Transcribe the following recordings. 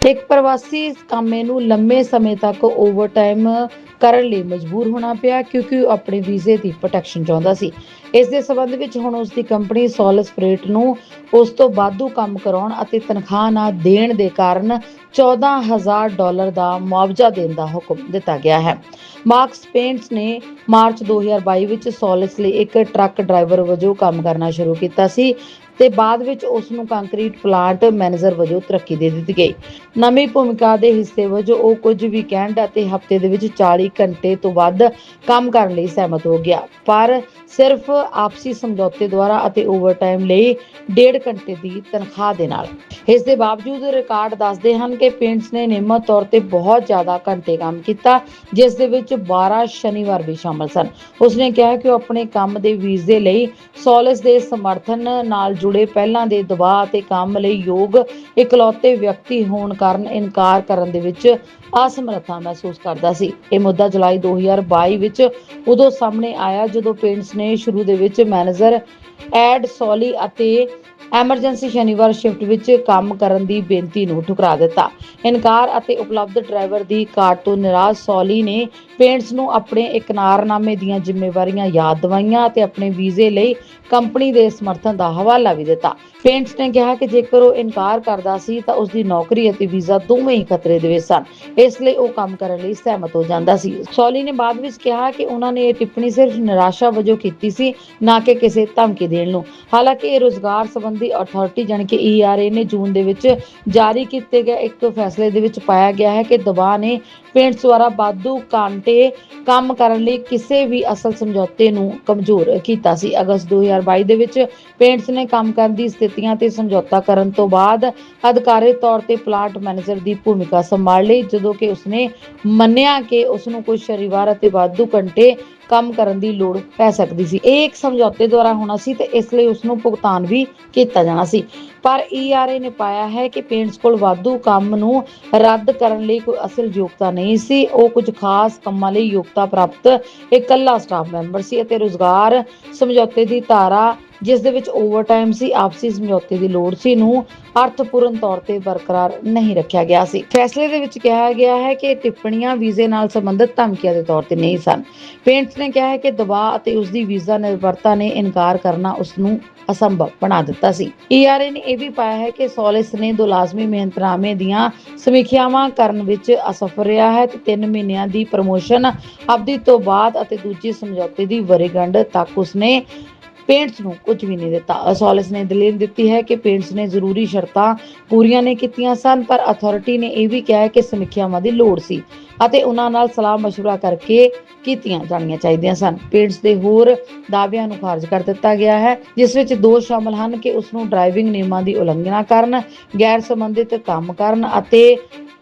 ਇੱਕ ਪ੍ਰਵਾਸੀ ਕਾਮੇ ਨੂੰ ਲੰਮੇ ਸਮੇਂ ਤੱਕ ਓਵਰਟਾਈਮ ਕਰਨ ਲਈ ਮਜਬੂਰ ਹੋਣਾ ਪਿਆ ਕਿਉਂਕਿ ਉਹ ਆਪਣੇ ਵੀਜ਼ੇ ਦੀ ਪ੍ਰੋਟੈਕਸ਼ਨ ਚਾਹੁੰਦਾ ਸੀ। ਇਸ ਦੇ ਸਬੰਧ ਵਿੱਚ ਹੁਣ ਉਸ ਦੀ ਕੰਪਨੀ ਸੋਲਸ ਫਰੇਟ ਨੂੰ ਉਸ ਤੋਂ ਵਾਧੂ ਕੰਮ ਕਰਾਉਣ ਅਤੇ ਤਨਖਾਹ ਨਾ ਦੇਣ ਦੇ ਕਾਰਨ 14000 ਡਾਲਰ ਦਾ ਮੁਆਵਜ਼ਾ ਦੇਣ ਦਾ ਹੁਕਮ ਦਿੱਤਾ ਗਿਆ ਹੈ। ਮਾਰਕਸ ਪੇਂਟਸ ਨੇ ਮਾਰਚ 2022 ਵਿੱਚ ਸੋਲਸ ਲਈ ਇੱਕ ਟਰੱਕ ਡਰਾਈਵਰ ਵਜੋਂ ਕੰਮ ਕਰਨਾ ਸ਼ੁਰੂ ਕੀਤਾ ਸੀ। ਤੇ ਬਾਅਦ ਵਿੱਚ ਉਸ ਨੂੰ ਕੰਕਰੀਟ ਪਲਾਂਟ ਮੈਨੇਜਰ ਵਜੋਂ ਤਰੱਕੀ ਦੇ ਦਿੱਤੀ ਗਈ। ਨਵੀਂ ਭੂਮਿਕਾ ਦੇ ਹਿੱਸੇ ਵਜੋਂ ਉਹ ਕੁਝ ਵੀਕਐਂਡ ਅਤੇ ਹਫ਼ਤੇ ਦੇ ਵਿੱਚ 40 ਘੰਟੇ ਤੋਂ ਵੱਧ ਕੰਮ ਕਰਨ ਲਈ ਸਹਿਮਤ ਹੋ ਗਿਆ। ਪਰ ਸਿਰਫ ਆਪਸੀ ਸਮਝੌਤੇ ਦੁਆਰਾ ਅਤੇ ਓਵਰਟਾਈਮ ਲਈ 1.5 ਘੰਟੇ ਦੀ ਤਨਖਾਹ ਦੇ ਨਾਲ। ਇਸ ਦੇ ਬਾਵਜੂਦ ਰਿਕਾਰਡ ਦੱਸਦੇ ਹਨ ਕਿ ਪੇਂਟਸ ਨੇ ਨਿਯਮਤ ਤੌਰ ਤੇ ਬਹੁਤ ਜ਼ਿਆਦਾ ਘੰਟੇ ਕੰਮ ਕੀਤਾ, ਜਿਸ ਦੇ ਵਿੱਚ 12 ਸ਼ਨੀਵਾਰ ਵੀ ਸ਼ਾਮਲ ਸਨ। ਉਸਨੇ ਕਿਹਾ ਕਿ ਉਹ ਆਪਣੇ ਕੰਮ ਦੇ ਵੀਜ਼ੇ ਲਈ ਸੋਲਿਸ ਦੇ ਸਮਰਥਨ ਨਾਲ ਜੁੜੇ ਪਹਿਲਾਂ ਦੇ ਦਬਾਅ ਤੇ ਕੰਮ ਲਈ ਯੋਗ, ਇਕਲੌਤੇ ਵਿਅਕਤੀ ਹੋਣ ਕਾਰਨ ਇਨਕਾਰ ਕਰਨ ਦੇ ਵਿੱਚ ਅਸਮਰੱਥਾ ਮਹਿਸੂਸ ਕਰਦਾ ਸੀ। ਇਹ ਮੁੱਦਾ ਜੁਲਾਈ 2022 ਵਿੱਚ ਉਦੋਂ ਸਾਹਮਣੇ ਆਇਆ ਜਦੋਂ ਪੇਂਟਸ ਨੇ ਸ਼ੁਰੂ ਦੇ ਵਿੱਚ ਮੈਨੇਜਰ ਐਡ ਸੋਲੀ ਅਤੇ ਐਮਰਜੈਂਸੀ ਸ਼ਨੀਵਾਰ ਸ਼ਿਫਟ ਵਿੱਚ ਕੰਮ ਕਰਨ ਦੀ ਬੇਨਤੀ ਨੂੰ ਠੁਕਰਾ ਦਿੱਤਾ। ਇਨਕਾਰ ਅਤੇ ਉਪਲਬਧ ਡਰਾਈਵਰ ਦੀ ਘਾਟ ਤੋਂ ਨਿਰਾਸ਼ ਸੋਲੀ ਨੇ ਪੇਂਟਸ ਨੂੰ ਆਪਣੇ ਇਕਰਾਰਨਾਮੇ ਦੀਆਂ ਜ਼ਿੰਮੇਵਾਰੀਆਂ ਯਾਦ ਦਿਵਾਈਆਂ ਅਤੇ ਆਪਣੇ ਵੀਜ਼ੇ ਲਈ ਕੰਪਨੀ ਦੇ ਸਮਰਥਨ ਦਾ ਹਵਾਲਾ ਵੀ ਦਿੱਤਾ। ਪੇਂਟਸ ਨੇ ਕਿਹਾ ਕਿ ਜੇਕਰ ਉਹ ਇਨਕਾਰ ਕਰਦਾ ਸੀ ਤਾਂ ਉਸ ਦੀ ਨੌਕਰੀ ਅਤੇ ਵੀਜ਼ਾ ਦੋਵੇਂ ਹੀ ਖਤਰੇ ਦੇ ਵਿੱਚ ਸਨ। ਇਸ ਲਈ ਉਹ ਕੰਮ ਕਰਨ ਲਈ ਸਹਿਮਤ ਹੋ ਜਾਂਦਾ ਸੀ। ਸੌਲੀ ਨੇ ਬਾਅਦ ਵਿੱਚ ਕਿਹਾ ਕਿ ਉਹਨਾਂ ਨੇ ਇਹ ਟਿੱਪਣੀ ਸਿਰਫ ਨਿਰਾਸ਼ਾ ਵਜੋਂ ਕੀਤੀ ਸੀ, ਨਾ ਕਿ ਕਿਸੇ ਧਮਕੀ ਦੇਣ ਨੂੰ। ਹਾਲਾਂਕਿ ਇਹ ਰੋਜ਼ਗਾਰ ਸੰਬੰਧੀ ਅਥਾਰਟੀ ਜਾਣੀ ਕਿ ਈਆਰਏ ਨੇ ਜੂਨ ਦੇ ਵਿੱਚ ਜਾਰੀ ਕੀਤੇ ਗਏ ਇੱਕ ਫੈਸਲੇ ਦੇ ਵਿੱਚ ਪਾਇਆ ਗਿਆ ਹੈ ਕਿ ਦਬਾਅ ਨੇ ਪੇਂਟਸ ਦੁਆਰਾ ਵਾਧੂ ਘੰਟੇ ਕੰਮ ਕਰਨ ਲਈ ਕਿਸੇ ਵੀ ਅਸਲ ਸਮਝੌਤੇ ਨੂੰ ਕਮਜ਼ੋਰ ਕੀਤਾ ਸੀ। ਅਗਸਤ 2022 ਦੇ ਵਿੱਚ ਪੇਂਟਸ ਨੇ ਕੰਮ ਕਰਨ ਦੀ ਸਥਿਤੀਆਂ ਤੇ ਸਮਝੌਤਾ ਕਰਨ ਤੋਂ ਬਾਅਦ ਅਧਿਕਾਰਿਤ ਤੌਰ ਤੇ ਪਲਾਂਟ ਮੈਨੇਜਰ ਦੀ ਭੂਮਿਕਾ ਸੰਭਾਲ ਲਈ, ਜਦੋਂ ਕਿ ਉਸਨੇ ਮੰਨਿਆ ਕਿ ਉਸ ਨੂੰ ਕੁਝ ਸ਼ਨੀਵਾਰ ਅਤੇ ਵਾਧੂ ਘੰਟੇ ਕੰਮ ਕਰਨ ਦੀ ਲੋੜ ਪੈ ਸਕਦੀ ਸੀ। ਇਹ ਇੱਕ ਸਮਝੌਤੇ ਦੁਆਰਾ ਹੋਣਾ ਸੀ ਤੇ ਇਸ ਲਈ ਉਸ ਨੂੰ ਭੁਗਤਾਨ ਵੀ ਕੀਤਾ ਜਾਣਾ ਸੀ। ਪਰ ਈਆਰਏ ਨੇ ਪਾਇਆ ਹੈ ਕਿ ਪੇਂਟਸ ਕੋਲ ਵਾਧੂ ਕੰਮ ਨੂੰ ਰੱਦ ਕਰਨ ਲਈ ਕੋਈ ਅਸਲ ਯੋਗਤਾ ਨਹੀਂ ਸੀ। ਉਹ ਕੁਝ ਖਾਸ ਕੰਮਾਂ ਲਈ ਯੋਗਤਾ ਪ੍ਰਾਪਤ ਇਕੱਲਾ ਸਟਾਫ ਮੈਂਬਰ ਸੀ ਅਤੇ ਰੋਜ਼ਗਾਰ ਸਮਝੌਤੇ ਦੀ ਧਾਰਾ ਜਿਸ ਦੇ ਵਿੱਚ ਓਵਰਟਾਈਮ ਸੀ, ਆਪਸੀ ਸਮਝੌਤੇ ਦੀ ਲੋੜ ਸੀ, ਨੂੰ ਅਰਥਪੂਰਨ ਤੌਰ ਤੇ ਬਰਕਰਾਰ ਨਹੀਂ ਰੱਖਿਆ ਗਿਆ ਸੀ। ਫੈਸਲੇ ਦੇ ਵਿੱਚ ਕਿਹਾ ਗਿਆ ਹੈ ਕਿ ਟਿੱਪਣੀਆਂ ਵੀਜ਼ੇ ਨਾਲ ਸੰਬੰਧਿਤ ਧਮਕੀਆਂ ਦੇ ਤੌਰ ਤੇ ਨਹੀਂ ਸਨ। ਪੇਂਟਸ ਨੇ ਕਿਹਾ ਹੈ ਕਿ ਦਬਾਅ ਅਤੇ ਉਸ ਦੀ ਵੀਜ਼ਾ ਨਿਰਭਰਤਾ ਨੇ ਇਨਕਾਰ ਕਰਨਾ ਉਸ ਨੂੰ ਅਸੰਭਵ ਬਣਾ ਦਿੱਤਾ ਸੀ। ਈਆਰਏ ਨੇ ਇਹ ਵੀ ਪਾਇਆ ਹੈ ਕਿ ਸੋਲਿਸ ਨੇ ਦੋ ਲਾਜ਼ਮੀ ਮਿਹਨਤਨਾਮੇ ਦੀਆਂ ਸਮੀਖਿਆਵਾਂ ਕਰਨ ਵਿੱਚ ਅਸਫਲ ਰਿਹਾ ਹੈ ਤੇ 3 ਮਹੀਨਿਆਂ ਦੀ ਪ੍ਰਮੋਸ਼ਨ ਅਵਧੀ ਤੋਂ ਬਾਅਦ ਅਤੇ ਦੂਜੀ ਸਮਝੌਤੇ ਦੀ ਵਰੇਗੰਢ ਤੱਕ ਉਸਨੇ ਪੇਂਟਸ ਨੂੰ ਕੁਝ ਵੀ ਨਹੀਂ ਦਿੱਤਾ ਅਸੋਲਿਸ ਨੇ ਦਲੀਲ ਦਿੱਤੀ ਹੈ ਕਿ ਪੇਂਟਸ ਨੇ ਜ਼ਰੂਰੀ ਸ਼ਰਤਾਂ ਪੂਰੀਆਂ ਨਹੀਂ ਕੀਤੀਆਂ ਸਨ ਪਰ ਅਥਾਰਟੀ ਨੇ ਇਹ ਵੀ ਕਿਹਾ ਹੈ ਕਿ ਸਮੀਖਿਆਵਾਂ ਦੀ ਲੋੜ ਸੀ ਅਤੇ ਉਹਨਾਂ ਨਾਲ ਸਲਾਹ مشورہ ਕਰਕੇ ਕੀਤੀਆਂ ਜਾਣੀਆਂ ਚਾਹੀਦੀਆਂ ਸਨ ਪੇਂਟਸ ਦੇ ਹੋਰ ਦਾਅਵਿਆਂ ਨੂੰ ਖਾਰਜ ਕਰ ਦਿੱਤਾ ਗਿਆ ਹੈ ਜਿਸ ਵਿੱਚ ਦੋਸ਼ ਸ਼ਾਮਲ ਹਨ ਕਿ ਉਸ ਨੂੰ ਡਰਾਈਵਿੰਗ ਨਿਯਮਾਂ ਦੀ ਉਲੰਘਣਾ ਕਰਨ ਗੈਰ ਸੰਬੰਧਿਤ ਕੰਮ ਕਰਨ ਅਤੇ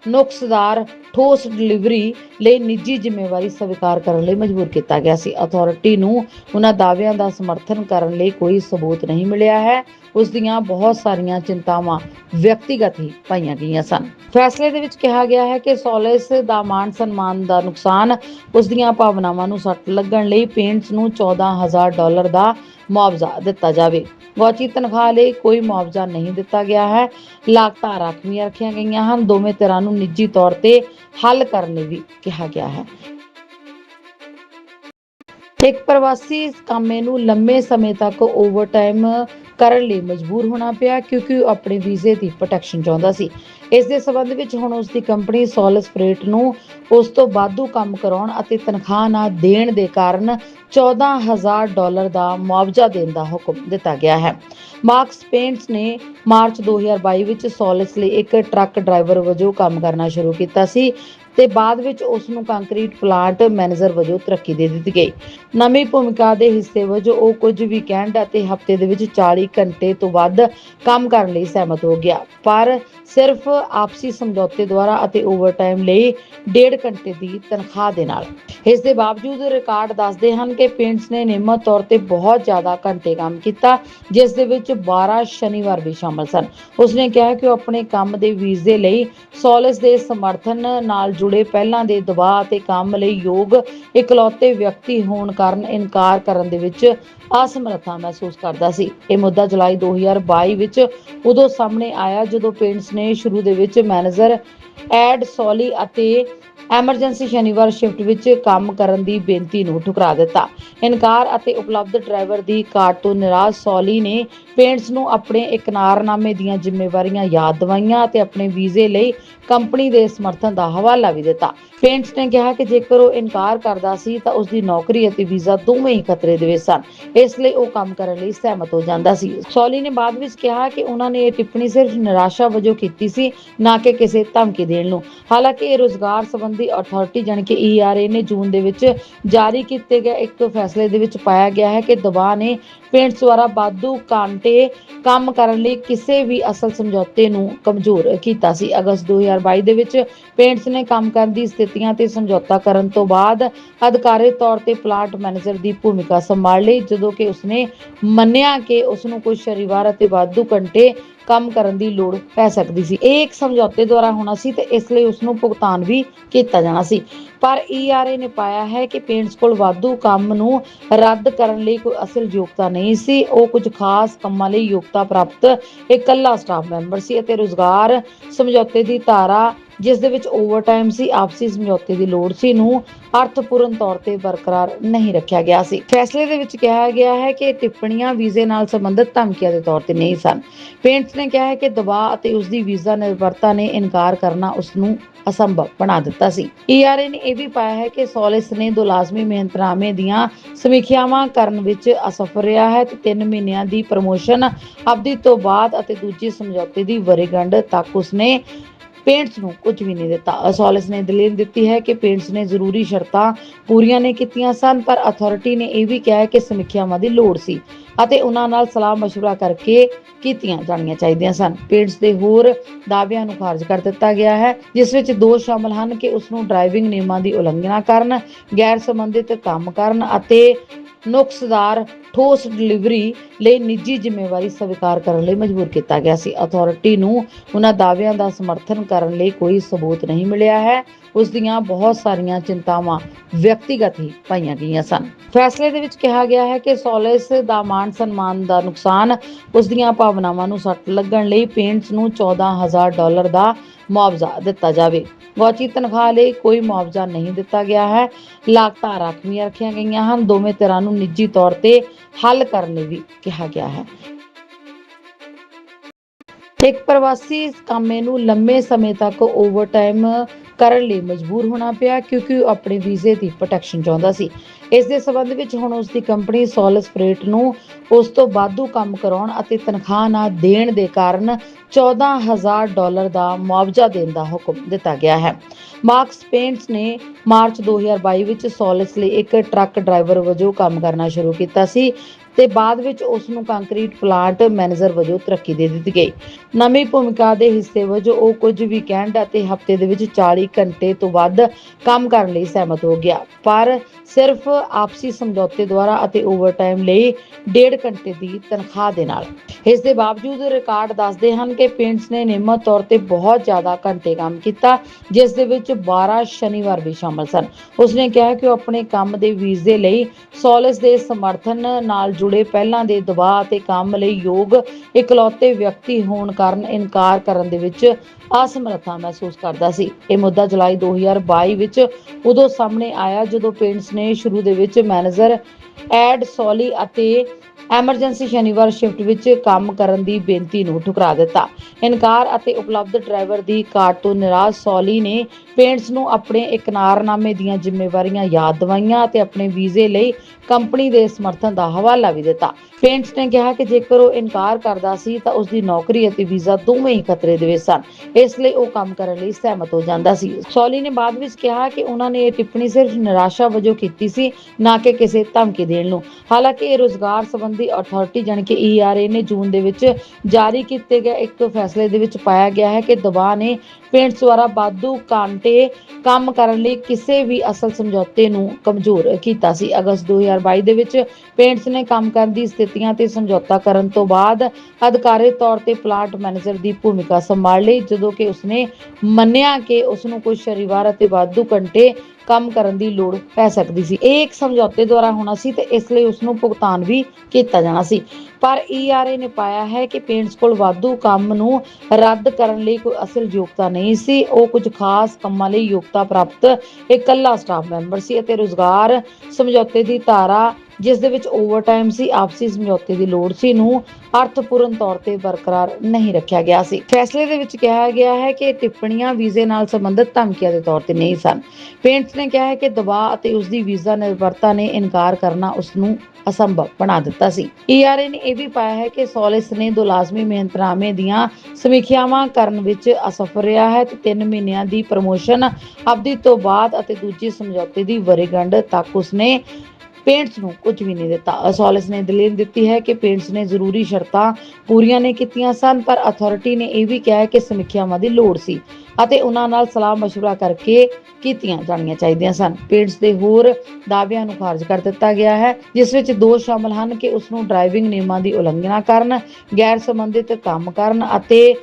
ਨੁਕਸਦਾਰ ਠੋਸ ਡਿਲੀਵਰੀ ਲਈ ਨਿੱਜੀ ਜ਼ਿੰਮੇਵਾਰੀ ਸਵੀਕਾਰ ਕਰਨ ਲਈ ਮਜਬੂਰ ਕੀਤਾ ਗਿਆ ਸੀ। ਅਥਾਰਟੀ ਨੂੰ ਉਹਨਾਂ ਦਾਅਵਿਆਂ ਦਾ ਸਮਰਥਨ ਕਰਨ ਲਈ ਕੋਈ ਸਬੂਤ ਨਹੀਂ ਮਿਲਿਆ ਹੈ। ਉਸ ਦੀਆਂ ਬਹੁਤ ਸਾਰੀਆਂ ਚਿੰਤਾਵਾਂ ਵਿਅਕਤੀਗਤ ਹੀ ਪਾਈਆਂ ਗਈਆਂ ਸਨ। ਫੈਸਲੇ ਦੇ ਵਿੱਚ ਕਿਹਾ ਗਿਆ ਹੈ ਕਿ ਸੋਲਿਸ ਦਾ ਮਾਨ ਸਨਮਾਨ ਦਾ ਨੁਕਸਾਨ ਉਸ ਦੀਆਂ ਭਾਵਨਾਵਾਂ ਨੂੰ ਸੱਟ ਲੱਗਣ ਲਈ ਪੇਂਟਸ ਨੂੰ 14000 ਡਾਲਰ ਦਾ ਮੁਆਵਜ਼ਾ ਦਿੱਤਾ ਜਾਵੇ। ਗੌਚੀ ਤਨਖਾਹ ਲਈ ਕੋਈ ਮੁਆਵਜ਼ਾ ਨਹੀਂ ਦਿੱਤਾ ਗਿਆ ਹੈ। ਲਾਗਤਾਂ ਰਾਖਵੀਆਂ ਰੱਖੀਆਂ ਗਈਆਂ ਹਨ। ਦੋਵੇਂ ਧਿਰਾਂ ਨੂੰ ਨਿੱਜੀ ਤੌਰ ਤੇ ਹੱਲ ਕਰਨ ਲਈ ਵੀ ਕਿਹਾ ਗਿਆ ਹੈ। ਇੱਕ ਪ੍ਰਵਾਸੀ ਕਾਮੇ ਨੂੰ ਲੰਮੇ ਸਮੇਂ ਤੱਕ ਓਵਰਟਾਈਮ ਕਰਨ ਲਈ ਮਜਬੂਰ ਹੋਣਾ ਪਿਆ ਕਿਉਂਕਿ ਉਹ ਆਪਣੇ ਵੀਜ਼ੇ ਦੀ ਪ੍ਰੋਟੈਕਸ਼ਨ ਚਾਹੁੰਦਾ ਸੀ। ਇਸ ਦੇ ਸਬੰਧ ਵਿੱਚ ਹੁਣ ਉਸ ਦੀ ਕੰਪਨੀ ਸੋਲਸ ਫਰੇਟ ਨੂੰ ਉਸ ਤੋਂ ਵਾਧੂ ਕੰਮ ਕਰਾਉਣ ਅਤੇ ਤਨਖਾਹ ਨਾ ਦੇਣ ਦੇ ਕਾਰਨ 14000 ਡਾਲਰ ਦਾ ਮੁਆਵਜ਼ਾ ਦੇਣ ਦਾ ਹੁਕਮ ਦਿੱਤਾ ਗਿਆ ਹੈ। ਮਾਰਕਸ ਪੇਂਟਸ ਨੇ ਮਾਰਚ 2022 ਵਿੱਚ ਸੋਲਿਸ ਲਈ ਇੱਕ ਟਰੱਕ ਡਰਾਈਵਰ ਵਜੋਂ ਕੰਮ ਕਰਨਾ ਸ਼ੁਰੂ ਕੀਤਾ ਸੀ ਤੇ ਬਾਅਦ ਵਿੱਚ ਉਸ ਨੂੰ ਕੰਕਰੀਟ ਪਲਾਂਟ ਮੈਨੇਜਰ ਵਜੋਂ ਤਰੱਕੀ ਦੇ ਦਿੱਤੀ ਗਈ। ਨਵੀਂ ਭੂਮਿਕਾ ਦੇ ਹਿੱਸੇ ਵਜੋਂ ਉਹ ਕੁਝ ਵੀਕਐਂਡ ਅਤੇ ਹਫ਼ਤੇ ਦੇ ਵਿੱਚ 40 ਘੰਟੇ ਤੋਂ ਵੱਧ ਕੰਮ ਕਰਨ ਲਈ ਸਹਿਮਤ ਹੋ ਗਿਆ। ਪਰ ਸਿਰਫ ਆਪਸੀ ਸਮਝੌਤੇ ਦੁਆਰਾ ਅਤੇ ਓਵਰਟਾਈਮ ਲਈ 1.5 ਘੰਟੇ ਦੀ ਤਨਖਾਹ ਦੇ ਨਾਲ। ਇਸ ਦੇ ਬਾਵਜੂਦ ਰਿਕਾਰਡ ਦੱਸਦੇ ਹਨ ਕਿ ਪੇਂਟਸ ਨੇ ਨਿਯਮਤ ਤੌਰ ਤੇ ਬਹੁਤ ਜ਼ਿਆਦਾ ਘੰਟੇ ਕੰਮ ਕੀਤਾ, ਜਿਸ ਦੇ ਵਿੱਚ 12 ਸ਼ਨੀਵਾਰ ਵੀ ਸ਼ਾਮਲ ਸਨ। ਉਸਨੇ ਕਿਹਾ ਕਿ ਉਹ ਆਪਣੇ ਕੰਮ ਦੇ ਵੀਜ਼ੇ ਲਈ ਸੋਲਿਸ ਦੇ ਸਮਰਥਨ ਨਾਲ ਜੁੜੇ ਪਹਿਲਾਂ ਦੇ ਦਬਾਅ ਅਤੇ ਕੰਮ ਲਈ ਯੋਗ, ਇਕਲੌਤੇ ਵਿਅਕਤੀ ਹੋਣ ਕਾਰਨ ਇਨਕਾਰ ਕਰਨ ਦੇ ਵਿੱਚ ਅਸਮਰੱਥਾ ਮਹਿਸੂਸ ਕਰਦਾ ਸੀ। ਇਹ ਮੁੱਦਾ ਜੁਲਾਈ 2022 ਵਿੱਚ ਉਦੋਂ ਸਾਹਮਣੇ ਆਇਆ, ਜਦੋਂ ਪੇਂਟਸ ਨੇ ਸ਼ੁਰੂ ਦੇ ਵਿੱਚ ਮੈਨੇਜਰ ਐਡ ਸੋਲੀ ਅਤੇ ਐਮਰਜੈਂਸੀ ਸ਼ਨੀਵਾਰ ਸ਼ਿਫਟ ਵਿੱਚ ਕੰਮ ਕਰਨ ਦੀ ਬੇਨਤੀ ਨੂੰ ਠੁਕਰਾ ਦਿੱਤਾ। ਇਨਕਾਰ ਅਤੇ ਉਪਲਬਧ ਡਰਾਈਵਰ ਦੀ ਕਾਟ ਤੋਂ ਨਿਰਾਸ਼ ਸੋਲੀ ਨੇ ਪੇਂਟਸ ਨੂੰ ਆਪਣੇ ਇਕਰਾਰਨਾਮੇ ਦੀਆਂ ਜ਼ਿੰਮੇਵਾਰੀਆਂ ਯਾਦ ਦਿਵਾਈਆਂ ਅਤੇ ਆਪਣੇ ਵੀਜ਼ੇ ਲਈ ਕੰਪਨੀ ਦੇ ਸਮਰਥਨ ਦਾ ਹਵਾਲਾ ਵੀ ਦਿੱਤਾ। ਪੇਂਟਸ ਨੇ ਕਿਹਾ ਕਿ ਜੇਕਰ ਉਹ ਇਨਕਾਰ ਕਰਦਾ ਸੀ ਤਾਂ ਉਸ ਦੀ ਨੌਕਰੀ ਅਤੇ ਵੀਜ਼ਾ ਦੋਵੇਂ ਹੀ ਖਤਰੇ ਦੇ ਵਿੱਚ ਸਨ। ਇਸ ਲਈ ਉਹ ਕੰਮ ਕਰਨ ਲਈ ਸਹਿਮਤ ਹੋ ਜਾਂਦਾ ਸੀ। ਸੌਲੀ ਨੇ ਬਾਅਦ ਵਿੱਚ ਕਿਹਾ ਕਿ ਉਹਨਾਂ ਨੇ ਇਹ ਟਿੱਪਣੀ ਸਿਰਫ ਨਿਰਾਸ਼ਾ ਵਜੋਂ ਕੀਤੀ ਸੀ, ਨਾ ਕਿ ਕਿਸੇ ਧਮਕੀ ਦੇਣ ਨੂੰ। ਹਾਲਾਂਕਿ ਇਹ ਰੋਜ਼ਗਾਰ ਸੰਬੰਧੀ ਅਥਾਰਟੀ ਜਾਣੀ ਕਿ ਈਆਰਏ ਨੇ ਜੂਨ ਦੇ ਵਿੱਚ ਜਾਰੀ ਕੀਤੇ ਗਏ ਇੱਕ ਫੈਸਲੇ ਦੇ ਵਿੱਚ ਪਾਇਆ ਗਿਆ ਹੈ ਕਿ ਦਬਾਅ ਨੇ ਪੇਂਟਸ ਦੁਆਰਾ ਵਾਧੂ ਕਾਂਟੇ ਕੰਮ ਕਰਨ ਲਈ ਕਿਸੇ ਵੀ ਅਸਲ ਸਮਝੌਤੇ ਨੂੰ ਕਮਜ਼ੋਰ ਕੀਤਾ ਸੀ। ਅਗਸਤ 2022 ਦੇ ਵਿੱਚ ਪੇਂਟਸ ਨੇ ਕੰਮ ਕਰਨ ਦੀ ਸਥਿਤੀਆਂ ਤੇ ਸਮਝੌਤਾ ਕਰਨ ਤੋਂ ਬਾਅਦ ਅਧਿਕਾਰੀ ਤੌਰ ਤੇ ਪਲਾਂਟ ਮੈਨੇਜਰ ਦੀ ਭੂਮਿਕਾ ਸੰਭਾਲ ਲਈ, ਜਦੋਂ ਕਿ ਉਸਨੇ ਮੰਨਿਆ ਕਿ ਉਸ ਨੂੰ ਕੁਝ ਸ਼ਨੀਵਾਰ ਅਤੇ ਵਾਧੂ ਘੰਟੇ ਕੰਮ ਕਰਨ ਦੀ ਲੋੜ ਪੈ ਸਕਦੀ ਸੀ। ਇਹ ਇੱਕ ਸਮਝੌਤੇ ਦੁਆਰਾ ਹੋਣਾ ਸੀ ਤੇ ਇਸ ਲਈ ਉਸ ਨੂੰ ਭੁਗਤਾਨ ਵੀ ਕੀਤਾ ਜਾਣਾ ਸੀ। ਪਰ ਈਆਰਏ ਨੇ ਪਾਇਆ ਹੈ ਕਿ ਪੇਂਟਸ ਕੋਲ ਵਾਧੂ ਕੰਮ ਨੂੰ ਰੱਦ ਕਰਨ ਲਈ ਕੋਈ ਅਸਲ ਯੋਗਤਾ ਨਹੀਂ ਸੀ। ਉਹ ਕੁਝ ਖਾਸ ਕੰਮਾਂ ਲਈ ਯੋਗਤਾ ਪ੍ਰਾਪਤ ਇਕੱਲਾ ਸਟਾਫ ਮੈਂਬਰ ਸੀ ਅਤੇ ਰੋਜ਼ਗਾਰ ਸਮਝੌਤੇ ਦੀ ਧਾਰਾ ਜਿਸ ਦੇ ਵਿੱਚ ਓਵਰਟਾਈਮ ਸੀ, ਆਪਸੀ ਸਮਝੌਤੇ ਦੀ ਲੋੜ ਸੀ, ਨੂੰ ਅਰਥਪੂਰਨ ਤੌਰ ਤੇ ਬਰਕਰਾਰ ਨਹੀਂ ਰੱਖਿਆ ਗਿਆ ਸੀ। ਫੈਸਲੇ ਦੇ ਵਿੱਚ ਕਿਹਾ ਗਿਆ ਹੈ ਕਿ ਟਿੱਪਣੀਆਂ ਵੀਜ਼ੇ ਨਾਲ ਸੰਬੰਧਿਤ ਧਮਕੀਆਂ ਦੇ ਤੌਰ ਤੇ ਨਹੀਂ ਸਨ। ਪੇਂਟਸ ਨੇ ਕਿਹਾ ਹੈ ਕਿ ਦਬਾਅ ਅਤੇ ਉਸ ਦੀ ਵੀਜ਼ਾ ਨਿਰਭਰਤਾ ਨੇ ਇਨਕਾਰ ਕਰਨਾ ਉਸ ਨੂੰ ਅਸੰਭਵ ਬਣਾ ਦਿੱਤਾ ਸੀ। ਈਆਰਏ ਨੇ ਇਹ ਵੀ ਪਾਇਆ ਹੈ ਕਿ ਸੋਲਿਸ ਨੇ ਦੋ ਲਾਜ਼ਮੀ ਮਿਹਨਤਨਾਮੇ ਦੀਆਂ ਸਮੀਖਿਆਵਾਂ ਕਰਨ ਵਿੱਚ ਅਸਫਲ ਰਿਹਾ ਹੈ ਤੇ 3 ਮਹੀਨਿਆਂ ਦੀ ਪ੍ਰਮੋਸ਼ਨ ਅਵਧੀ ਤੋਂ ਬਾਅਦ ਅਤੇ ਦੂਜੀ ਸਮਝੌਤੇ ਦੀ ਵਰੇਗੰਢ ਤੱਕ ਉਸਨੇ ਪੇਂਟਸ ਨੂੰ ਕੁਝ ਵੀ ਨਹੀਂ ਦਿੱਤਾ ਅਸੋਲਿਸ ਨੇ ਦਲੀਲ ਦਿੱਤੀ ਹੈ ਕਿ ਪੇਂਟਸ ਨੇ ਜ਼ਰੂਰੀ ਸ਼ਰਤਾਂ ਪੂਰੀਆਂ ਨਹੀਂ ਕੀਤੀਆਂ ਸਨ ਪਰ ਅਥਾਰਟੀ ਨੇ ਇਹ ਵੀ ਕਿਹਾ ਹੈ ਕਿ ਸਮੀਖਿਆਵਾਂ ਦੀ ਲੋੜ ਸੀ ਅਤੇ ਉਹਨਾਂ ਨਾਲ ਸਲਾਹ مشورہ ਕਰਕੇ ਕੀਤੀਆਂ ਜਾਣੀਆਂ ਚਾਹੀਦੀਆਂ ਸਨ ਪੇਂਟਸ ਦੇ ਹੋਰ ਦਾਅਵਿਆਂ ਨੂੰ ਖਾਰਜ ਕਰ ਦਿੱਤਾ ਗਿਆ ਹੈ ਜਿਸ ਵਿੱਚ ਦੋਸ਼ ਸ਼ਾਮਲ ਹਨ ਕਿ ਉਸ ਨੂੰ ਡਰਾਈਵਿੰਗ ਨਿਯਮਾਂ ਦੀ ਉਲੰਘਣਾ ਕਰਨ ਗੈਰ ਸੰਬੰਧਿਤ ਕੰਮ ਕਰਨ ਅਤੇ ਨੁਕਸਦਾਰ ਠੋਸ ਡਿਲੀਵਰੀ ਲਈ ਨਿੱਜੀ ਜ਼ਿੰਮੇਵਾਰੀ ਸਵੀਕਾਰ ਕਰਨ ਲਈ ਮਜਬੂਰ ਕੀਤਾ ਗਿਆ ਸੀ। ਅਥਾਰਟੀ ਨੂੰ ਉਹਨਾਂ ਦਾਅਵਿਆਂ ਦਾ ਸਮਰਥਨ ਕਰਨ ਲਈ ਕੋਈ ਸਬੂਤ ਨਹੀਂ ਮਿਲਿਆ ਹੈ। ਉਸ ਦੀਆਂ ਬਹੁਤ ਸਾਰੀਆਂ ਚਿੰਤਾਵਾਂ ਵਿਅਕਤੀਗਤ ਹੀ ਪਾਈਆਂ ਗਈਆਂ ਸਨ। ਫੈਸਲੇ ਦੇ ਵਿੱਚ ਕਿਹਾ ਗਿਆ ਹੈ ਕਿ ਸੋਲਿਸ ਦਾ ਮਾਨ ਸਨਮਾਨ ਦਾ ਨੁਕਸਾਨ ਉਸ ਦੀਆਂ ਭਾਵਨਾਵਾਂ ਨੂੰ ਸੱਟ ਲੱਗਣ ਲਈ ਪੇਂਟਸ ਨੂੰ 14000 ਡਾਲਰ ਦਾ ਮੁਆਵਜ਼ਾ ਦਿੱਤਾ ਜਾਵੇ। ਗੌਚੀ ਤਨਖਾਹ ਲਈ ਕੋਈ ਮੁਆਵਜ਼ਾ ਨਹੀਂ ਦਿੱਤਾ ਗਿਆ ਹੈ। ਲਾਗਤਾਂ ਰਾਖਵੀਆਂ ਰੱਖੀਆਂ ਗਈਆਂ ਹਨ। ਦੋਵੇਂ ਧਿਰਾਂ ਨੂੰ ਨਿੱਜੀ ਤੌਰ ਤੇ ਹੱਲ ਕਰਨ ਲਈ ਵੀ ਕਿਹਾ ਗਿਆ ਹੈ। ਇੱਕ ਪ੍ਰਵਾਸੀ ਕਾਮੇ ਨੂੰ ਲੰਮੇ ਸਮੇਂ ਤੱਕ ਓਵਰਟਾਈਮ ਕਰਨ ਲਈ ਮਜਬੂਰ ਹੋਣਾ ਪਿਆ ਕਿਉਂਕਿ ਉਹ ਆਪਣੇ ਵੀਜ਼ੇ ਦੀ ਪ੍ਰੋਟੈਕਸ਼ਨ ਚਾਹੁੰਦਾ ਸੀ। ਇਸ ਦੇ ਸਬੰਧ ਵਿੱਚ ਹੁਣ ਉਸ ਦੀ ਕੰਪਨੀ ਸੋਲਸ ਫਰੇਟ ਨੂੰ ਉਸ ਤੋਂ ਵਾਧੂ ਕੰਮ ਕਰਾਉਣ ਅਤੇ ਤਨਖਾਹ ਨਾ ਦੇਣ ਦੇ ਕਾਰਨ 14000 ਡਾਲਰ ਦਾ ਮੁਆਵਜ਼ਾ ਦੇਣ ਦਾ ਹੁਕਮ ਦਿੱਤਾ ਗਿਆ ਹੈ। ਮਾਰਕਸ ਪੇਂਟਸ ਨੇ ਮਾਰਚ 2022 ਵਿੱਚ ਸੋਲਿਸ ਲਈ ਇੱਕ ਟਰੱਕ ਡਰਾਈਵਰ ਵਜੋਂ ਕੰਮ ਕਰਨਾ ਸ਼ੁਰੂ ਕੀਤਾ ਸੀ। ਤੇ ਬਾਅਦ ਵਿੱਚ ਉਸ ਨੂੰ ਕੰਕਰੀਟ ਪਲਾਂਟ ਮੈਨੇਜਰ ਵਜੋਂ ਤਰੱਕੀ ਦੇ ਦਿੱਤੀ ਗਈ। ਨਵੀਂ ਭੂਮਿਕਾ ਦੇ ਹਿੱਸੇ ਵਜੋਂ ਉਹ ਕੁਝ ਵੀਕਐਂਡ ਅਤੇ ਹਫ਼ਤੇ ਦੇ ਵਿੱਚ 40 ਘੰਟੇ ਤੋਂ ਵੱਧ ਕੰਮ ਕਰਨ ਲਈ ਸਹਿਮਤ ਹੋ ਗਿਆ। ਪਰ ਸਿਰਫ ਆਪਸੀ ਸਮਝੌਤੇ ਦੁਆਰਾ ਅਤੇ ਓਵਰਟਾਈਮ ਲਈ 1.5 ਘੰਟੇ ਦੀ ਤਨਖਾਹ ਦੇ ਨਾਲ। ਇਸ ਦੇ ਬਾਵਜੂਦ ਰਿਕਾਰਡ ਦੱਸਦੇ ਹਨ ਕਿ ਪੇਂਟਸ ਨੇ ਨਿਯਮਤ ਤੌਰ ਤੇ ਬਹੁਤ ਜ਼ਿਆਦਾ ਘੰਟੇ ਕੰਮ ਕੀਤਾ, ਜਿਸ ਦੇ ਵਿੱਚ 12 ਸ਼ਨੀਵਾਰ ਵੀ ਸ਼ਾਮਲ ਸਨ। ਉਸਨੇ ਕਿਹਾ ਕਿ ਉਹ ਆਪਣੇ ਕੰਮ ਦੇ ਵੀਜ਼ੇ ਲਈ ਸੋਲਿਸ ਦੇ ਸਮਰਥਨ ਨਾਲ ਜੁੜੇ ਪਹਿਲਾਂ ਦੇ ਦਬਾਅ ਅਤੇ ਕੰਮ ਲਈ ਯੋਗ, ਇਕਲੌਤੇ ਵਿਅਕਤੀ ਹੋਣ ਕਾਰਨ ਇਨਕਾਰ ਕਰਨ ਦੇ ਵਿੱਚ ਅਸਮਰੱਥਾ ਮਹਿਸੂਸ ਕਰਦਾ ਸੀ। ਇਹ ਮੁੱਦਾ ਜੁਲਾਈ 2022 ਵਿੱਚ ਉਦੋਂ ਸਾਹਮਣੇ ਆਇਆ ਜਦੋਂ ਪੇਂਟਸ ਨੇ ਸ਼ੁਰੂ ਦੇ ਵਿੱਚ ਮੈਨੇਜਰ ਐਡ ਸੋਲੀ ਅਤੇ ਐਮਰਜੈਂਸੀ ਸ਼ਨੀਵਾਰ ਸ਼ਿਫਟ ਵਿੱਚ ਕੰਮ ਕਰਨ ਦੀ ਬੇਨਤੀ ਨੂੰ ਠੁਕਰਾ ਦਿੱਤਾ। ਇਨਕਾਰ ਅਤੇ ਉਪਲਬਧ ਡਰਾਈਵਰ ਦੀ ਕਾਟ ਤੋਂ ਨਿਰਾਸ਼ ਸੋਲੀ ਨੇ ਪੇਂਟਸ ਨੂੰ ਆਪਣੇ ਇਕਰਾਰਨਾਮੇ ਦੀਆਂ ਜ਼ਿੰਮੇਵਾਰੀਆਂ ਯਾਦ ਦਿਵਾਈਆਂ ਅਤੇ ਆਪਣੇ ਵੀਜ਼ੇ ਲਈ ਕੰਪਨੀ ਦੇ ਸਮਰਥਨ ਦਾ ਹਵਾਲਾ ਵੀ ਦਿੱਤਾ। ਪੇਂਟਸ ਨੇ ਕਿਹਾ ਕਿ ਜੇਕਰ ਉਹ ਇਨਕਾਰ ਕਰਦਾ ਸੀ ਤਾਂ ਉਸ ਦੀ ਨੌਕਰੀ ਅਤੇ ਵੀਜ਼ਾ ਦੋਵੇਂ ਹੀ ਖਤਰੇ ਦੇ ਵਿੱਚ ਸਨ। ਇਸ ਲਈ ਉਹ ਕੰਮ ਕਰਨ ਲਈ ਸਹਿਮਤ ਹੋ ਜਾਂਦਾ ਸੀ। ਸੌਲੀ ਨੇ ਬਾਅਦ ਵਿੱਚ ਕਿਹਾ ਕਿ ਉਹਨਾਂ ਨੇ ਇਹ ਟਿੱਪਣੀ ਸਿਰਫ ਨਿਰਾਸ਼ਾ ਵਜੋਂ ਕੀਤੀ ਸੀ, ਨਾ ਕਿ ਕਿਸੇ ਧਮਕੀ ਦੇਣ ਨੂੰ। ਹਾਲਾਂਕਿ ਇਹ ਰੋਜ਼ਗਾਰ ਸੰਬੰਧੀ ਅਥਾਰਟੀ ਜਾਣੀ ਕਿ ਈਆਰਏ ਨੇ ਜੂਨ ਦੇ ਵਿੱਚ ਜਾਰੀ ਕੀਤੇ ਗਏ ਇੱਕ ਫੈਸਲੇ ਦੇ ਵਿੱਚ ਪਾਇਆ ਗਿਆ ਹੈ ਕਿ ਦਬਾਅ ਨੇ ਪੇਂਟਸ ਦੁਆਰਾ ਵਾਧੂ ਕਾਂਟੇ ਕੰਮ ਕਰਨ ਲਈ ਕਿਸੇ ਵੀ ਅਸਲ ਸਮਝੌਤੇ ਨੂੰ ਕਮਜ਼ੋਰ ਕੀਤਾ ਸੀ। ਅਗਸਤ 2022 ਦੇ ਵਿੱਚ ਪੇਂਟਸ ਨੇ ਕੰਮ ਕਰਨ ਦੀ ਸਥਿਤੀਆਂ ਤੇ ਸਮਝੌਤਾ ਕਰਨ ਤੋਂ ਬਾਅਦ ਅਧਿਕਾਰੀ ਤੌਰ ਤੇ ਪਲਾਂਟ ਮੈਨੇਜਰ ਦੀ ਭੂਮਿਕਾ ਸੰਭਾਲ ਲਈ, ਜਦੋਂ ਕਿ ਉਸਨੇ ਮੰਨਿਆ ਕਿ ਉਸ ਨੂੰ ਕੁਝ ਸ਼ਨੀਵਾਰ ਅਤੇ ਵਾਧੂ ਘੰਟੇ ਕੰਮ ਕਰਨ ਦੀ ਲੋੜ ਪੈ ਸਕਦੀ ਸੀ। ਇਹ ਇੱਕ ਸਮਝੌਤੇ ਦੁਆਰਾ ਹੋਣਾ ਸੀ ਤੇ ਇਸ ਲਈ ਉਸ ਨੂੰ ਭੁਗਤਾਨ ਵੀ ਕੀਤਾ ਜਾਣਾ ਸੀ। ਪਰ ਈਆਰਏ ਨੇ ਪਾਇਆ ਹੈ ਕਿ ਪੇਂਟਸ ਕੋਲ ਵਾਧੂ ਕੰਮ ਨੂੰ ਰੱਦ ਕਰਨ ਲਈ ਕੋਈ ਅਸਲ ਯੋਗਤਾ ਨਹੀਂ ਸੀ। ਉਹ ਕੁਝ ਖਾਸ ਕੰਮਾਂ ਲਈ ਯੋਗਤਾ ਪ੍ਰਾਪਤ ਇਕੱਲਾ ਸਟਾਫ ਮੈਂਬਰ ਸੀ ਅਤੇ ਰੋਜ਼ਗਾਰ ਸਮਝੌਤੇ ਦੀ ਧਾਰਾ, ਜਿਸ ਦੇ ਵਿੱਚ ਓਵਰਟਾਈਮ ਸੀ, ਆਪਸੀ ਸਮਝੌਤੇ ਦੀ ਲੋੜ ਸੀ, ਨੂੰ ਅਰਥਪੂਰਨ ਤੌਰ ਤੇ ਬਰਕਰਾਰ ਨਹੀਂ ਰੱਖਿਆ ਗਿਆ ਸੀ। ਫੈਸਲੇ ਦੇ ਵਿੱਚ ਕਿਹਾ ਗਿਆ ਹੈ ਕਿ ਟਿੱਪਣੀਆਂ ਵੀਜ਼ੇ ਨਾਲ ਸੰਬੰਧਿਤ ਧਮਕੀਆਂ ਦੇ ਤੌਰ ਤੇ ਨਹੀਂ ਸਨ। ਪੇਂਟਸ ਨੇ ਕਿਹਾ ਹੈ ਕਿ ਦਬਾਅ ਅਤੇ ਉਸ ਦੀ ਵੀਜ਼ਾ ਨਿਰਭਰਤਾ ਨੇ ਇਨਕਾਰ ਕਰਨਾ ਉਸ ਨੂੰ ਅਸੰਭਵ ਬਣਾ ਦਿੱਤਾ ਸੀ। ਈਆਰਏ ਨੇ ਇਹ ਵੀ ਪਾਇਆ ਹੈ ਕਿ ਸੋਲਿਸ ਨੇ ਦੋ ਲਾਜ਼ਮੀ ਮਿਹਨਤਨਾਮੇ ਦੀਆਂ ਸਮੀਖਿਆਵਾਂ ਕਰਨ ਵਿੱਚ ਅਸਫਲ ਰਿਹਾ ਹੈ ਤੇ 3 ਮਹੀਨਿਆਂ ਦੀ ਪ੍ਰਮੋਸ਼ਨ ਅਵਧੀ ਤੋਂ ਬਾਅਦ ਅਤੇ ਦੂਜੀ ਸਮਝੌਤੇ ਦੀ ਵਰੇਗੰਢ ਤੱਕ ਉਸਨੇ ਪੇਂਟਸ ਨੂੰ ਕੁਝ ਵੀ ਨਹੀਂ ਦਿੱਤਾ ਸੋਲਿਸ ਨੇ ਦਲੀਲ ਦਿੱਤੀ ਹੈ ਕਿ ਪੇਂਟਸ ਨੇ ਜ਼ਰੂਰੀ ਸ਼ਰਤਾਂ ਪੂਰੀਆਂ ਨਹੀਂ ਕੀਤੀਆਂ ਸਨ ਪਰ ਅਥਾਰਟੀ ਨੇ ਇਹ ਵੀ ਕਿਹਾ ਹੈ ਕਿ ਸਮੀਖਿਆਵਾਂ ਦੀ ਲੋੜ ਸੀ ਅਤੇ ਉਹਨਾਂ ਨਾਲ ਸਲਾਹ مشورہ ਕਰਕੇ ਕੀਤੀਆਂ ਜਾਣੀਆਂ ਚਾਹੀਦੀਆਂ ਸਨ ਪੇਂਟਸ ਦੇ ਹੋਰ ਦਾਅਵਿਆਂ ਨੂੰ ਖਾਰਜ ਕਰ ਦਿੱਤਾ ਗਿਆ ਹੈ ਜਿਸ ਵਿੱਚ ਦੋਸ਼ ਸ਼ਾਮਲ ਹਨ ਕਿ ਉਸ ਨੂੰ ਡਰਾਈਵਿੰਗ ਨਿਯਮਾਂ ਦੀ ਉਲੰਘਣਾ ਕਰਨ ਗੈਰ ਸੰਬੰਧਿਤ ਕੰਮ ਕਰਨ ਅਤੇ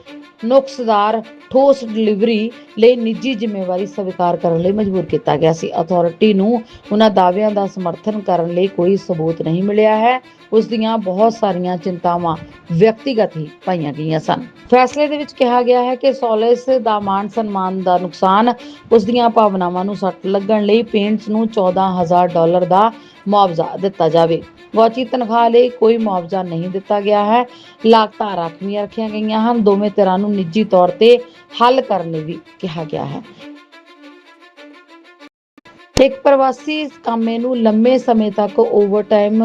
ਨੁਕਸਦਾਰ ਠੋਸ ਡਿਲੀਵਰੀ ਲਈ ਨਿੱਜੀ ਜ਼ਿੰਮੇਵਾਰੀ ਸਵੀਕਾਰ ਕਰਨ ਲਈ ਮਜਬੂਰ ਕੀਤਾ ਗਿਆ ਸੀ। ਅਥਾਰਟੀ ਨੂੰ ਉਹਨਾਂ ਦਾਅਵਿਆਂ ਦਾ ਸਮਰਥਨ ਕਰਨ ਲਈ ਕੋਈ ਸਬੂਤ ਨਹੀਂ ਮਿਲਿਆ ਹੈ। ਉਸ ਦੀਆਂ ਬਹੁਤ ਸਾਰੀਆਂ ਚਿੰਤਾਵਾਂ ਵਿਅਕਤੀਗਤ ਹੀ ਪਾਈਆਂ ਗਈਆਂ ਸਨ। ਫੈਸਲੇ ਦੇ ਵਿੱਚ ਕਿਹਾ ਗਿਆ ਹੈ ਕਿ ਸੋਲਿਸ ਦਾ ਮਾਨ ਸਨਮਾਨ ਦਾ ਨੁਕਸਾਨ ਉਸ ਦੀਆਂ ਭਾਵਨਾਵਾਂ ਨੂੰ ਸੱਟ ਲੱਗਣ ਲਈ ਪੇਂਟਸ ਨੂੰ 14000 ਡਾਲਰ ਦਾ ਮੁਆਵਜ਼ਾ ਦਿੱਤਾ ਜਾਵੇ। ਗੌਚੀ ਤਨਖਾਹ ਲਈ ਕੋਈ ਮੁਆਵਜ਼ਾ ਨਹੀਂ ਦਿੱਤਾ ਗਿਆ ਹੈ। ਲਾਗਤਾਂ ਰਾਖਵੀਆਂ ਰੱਖੀਆਂ ਗਈਆਂ ਹਨ। ਦੋਵੇਂ ਧਿਰਾਂ ਨੂੰ ਨਿੱਜੀ ਤੌਰ ਤੇ ਹੱਲ ਕਰਨ ਲਈ ਵੀ ਕਿਹਾ ਗਿਆ ਹੈ। ਇੱਕ ਪ੍ਰਵਾਸੀ ਕਾਮੇ ਨੂੰ ਲੰਮੇ ਸਮੇਂ ਤੱਕ ਓਵਰਟਾਈਮ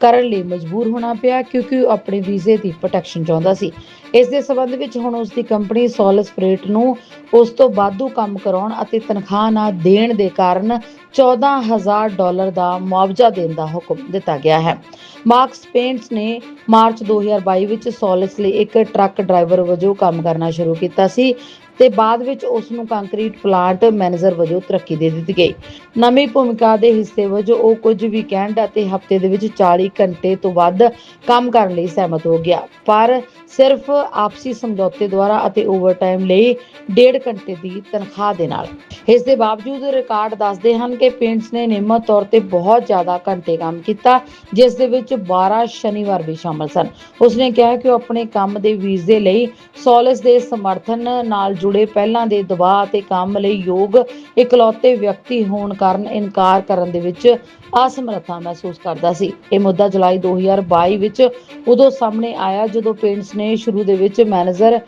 ਕਰਨ ਲਈ ਮਜਬੂਰ ਹੋਣਾ ਪਿਆ ਕਿਉਂਕਿ ਉਹ ਆਪਣੇ ਵੀਜ਼ੇ ਦੀ ਪ੍ਰੋਟੈਕਸ਼ਨ ਚਾਹੁੰਦਾ ਸੀ। ਇਸ ਦੇ ਸਬੰਧ ਵਿੱਚ ਹੁਣ ਉਸ ਦੀ ਕੰਪਨੀ ਸੋਲਸ ਫਰੇਟ ਨੂੰ ਉਸ ਤੋਂ ਵਾਧੂ ਕੰਮ ਕਰਾਉਣ ਅਤੇ ਤਨਖਾਹ ਨਾ ਦੇਣ ਦੇ ਕਾਰਨ 14000 ਡਾਲਰ ਦਾ ਮੁਆਵਜ਼ਾ ਦੇਣ ਦਾ ਹੁਕਮ ਦਿੱਤਾ ਗਿਆ ਹੈ। ਮਾਰਕਸ ਪੇਂਟਸ ਨੇ ਮਾਰਚ 2022 ਵਿੱਚ ਸੋਲਿਸ ਲਈ ਇੱਕ ਟਰੱਕ ਡਰਾਈਵਰ ਵਜੋਂ ਕੰਮ ਕਰਨਾ ਸ਼ੁਰੂ ਕੀਤਾ ਸੀ। ਤੇ ਬਾਅਦ ਵਿੱਚ ਉਸ ਨੂੰ ਕੰਕਰੀਟ ਪਲਾਂਟ ਮੈਨੇਜਰ ਵਜੋਂ ਤਰੱਕੀ ਦੇ ਦਿੱਤੀ ਗਈ। ਨਵੀਂ ਭੂਮਿਕਾ ਦੇ ਹਿੱਸੇ ਵਜੋਂ ਉਹ ਕੁਝ ਵੀਕਐਂਡ ਅਤੇ ਹਫ਼ਤੇ ਦੇ ਵਿੱਚ 40 ਘੰਟੇ ਤੋਂ ਵੱਧ ਕੰਮ ਕਰਨ ਲਈ ਸਹਿਮਤ ਹੋ ਗਿਆ। ਪਰ ਸਿਰਫ ਆਪਸੀ ਸਮਝੌਤੇ ਦੁਆਰਾ ਅਤੇ ਓਵਰਟਾਈਮ ਲਈ 1.5 ਘੰਟੇ ਦੀ ਤਨਖਾਹ ਦੇ ਨਾਲ। ਇਸ ਦੇ ਬਾਵਜੂਦ ਰਿਕਾਰਡ ਦੱਸਦੇ ਹਨ ਕਿ ਪੇਂਟਸ ਨੇ ਨਿਯਮਤ ਤੌਰ ਤੇ ਬਹੁਤ ਜ਼ਿਆਦਾ ਘੰਟੇ ਕੰਮ ਕੀਤਾ, ਜਿਸ ਦੇ ਵਿੱਚ 12 ਸ਼ਨੀਵਾਰ ਵੀ ਸ਼ਾਮਲ ਸਨ। ਉਸਨੇ ਕਿਹਾ ਕਿ ਉਹ ਆਪਣੇ ਕੰਮ ਦੇ ਵੀਜ਼ੇ ਲਈ ਸੋਲਿਸ ਦੇ ਸਮਰਥਨ ਨਾਲ ਜੁੜੇ ਪਹਿਲਾਂ ਦੇ ਦਬਾਅ ਅਤੇ ਕੰਮ ਲਈ ਯੋਗ, ਇਕਲੌਤੇ ਵਿਅਕਤੀ ਹੋਣ ਕਾਰਨ ਇਨਕਾਰ ਕਰਨ ਦੇ ਵਿੱਚ ਅਸਮਰੱਥਾ ਮਹਿਸੂਸ ਕਰਦਾ ਸੀ। ਇਹ ਮੁੱਦਾ ਜੁਲਾਈ 2022 ਵਿੱਚ ਉਦੋਂ ਸਾਹਮਣੇ ਆਇਆ ਜਦੋਂ ਪੇਂਟਸ ਨੇ ਸ਼ੁਰੂ ਦੇ ਵਿੱਚ ਮੈਨੇਜਰ